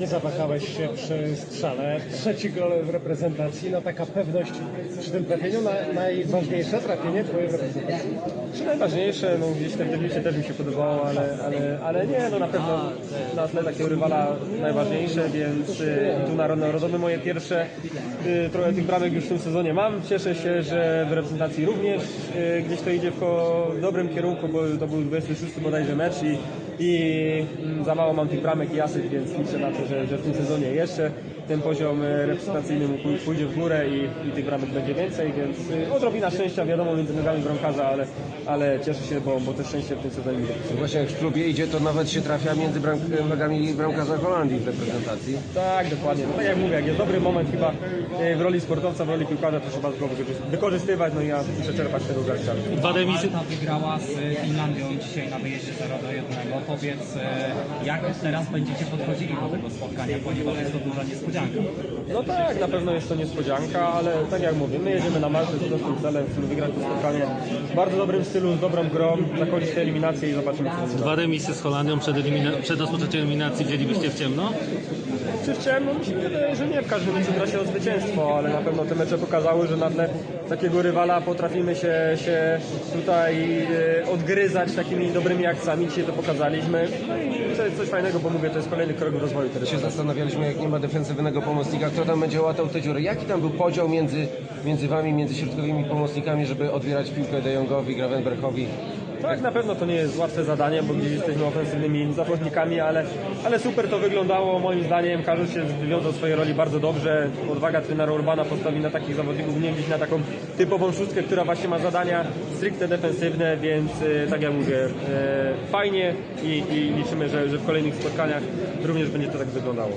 Nie zawahałeś się przy strzale. Trzeci gol w reprezentacji. No taka pewność przy tym trafieniu. Na, najważniejsze trafienie twoje w reprezentacji. Najważniejsze, no gdzieś tam technicznie też mi się podobało, ale, ale, ale nie, no na pewno na tle takiego rywala najważniejsze, więc y, tu na narodowy moje pierwsze y, trochę tych bramek już w tym sezonie mam. Cieszę się, że w reprezentacji również y, gdzieś to idzie w, w dobrym kierunku, bo to był 26 bodajże mecz i, i mm, za mało mam tych bramek i asyst, więc liczę na to, że, że w tym sezonie jeszcze ten poziom y, reprezentacyjny mu pójdzie w górę i, i tych bramek będzie więcej, więc y, odrobina szczęścia wiadomo między nogami bramkarza, ale, ale cieszę się, bo, bo to szczęście w tym sezonie dopisuje. Właśnie jak w klubie idzie, to nawet się trafia między bram, nogami bramkarza Holandii w reprezentacji. Tak, dokładnie. No tak jak mówię, jak jest dobry moment chyba y, w roli sportowca, w roli piłkarza, to trzeba go wykorzy- wykorzystywać, no i ja muszę czerpać tego garściarza. Dwa remisy. Wygrała z Finlandią dzisiaj na wyjeździe 0 do 1. Powiedz, e, jak teraz będziecie podchodzili do tego spotkania, ponieważ jest to duża niespodzianka. No tak, na pewno jest to niespodzianka, ale tak jak mówię, my jedziemy na Maltę z prostym celem, chcemy wygrać to spotkanie w bardzo dobrym stylu, z dobrą grą, zakończyć te eliminacje i zobaczymy co będzie Dwa remisy z Holandią przed, elimina- przed rozpoczęciem eliminacji wzięlibyście w ciemno? Czy wydaje, że nie. W każdym meczu gra się o zwycięstwo, ale na pewno te mecze pokazały, że na tle takiego rywala potrafimy się, się tutaj e, odgryzać takimi dobrymi akcjami. Dzisiaj to pokazaliśmy. No i to jest coś fajnego, bo mówię, to jest kolejny krok w rozwoju tej Się zastanawialiśmy, jak nie ma defensywnego pomocnika, kto tam będzie łatał te dziury. Jaki tam był podział między, między wami, między środkowymi pomocnikami, żeby odbierać piłkę De Jongowi, Gravenberchowi? Tak, na pewno to nie jest łatwe zadanie, bo gdzieś jesteśmy ofensywnymi zawodnikami, ale, ale super to wyglądało moim zdaniem. Każdy się wywiązał swojej roli bardzo dobrze. Odwaga trenera Urbana postawi na takich zawodników, nie gdzieś na taką typową szóstkę, która właśnie ma zadania stricte defensywne, więc e, tak jak mówię, e, fajnie i, i liczymy, że, że w kolejnych spotkaniach również będzie to tak wyglądało.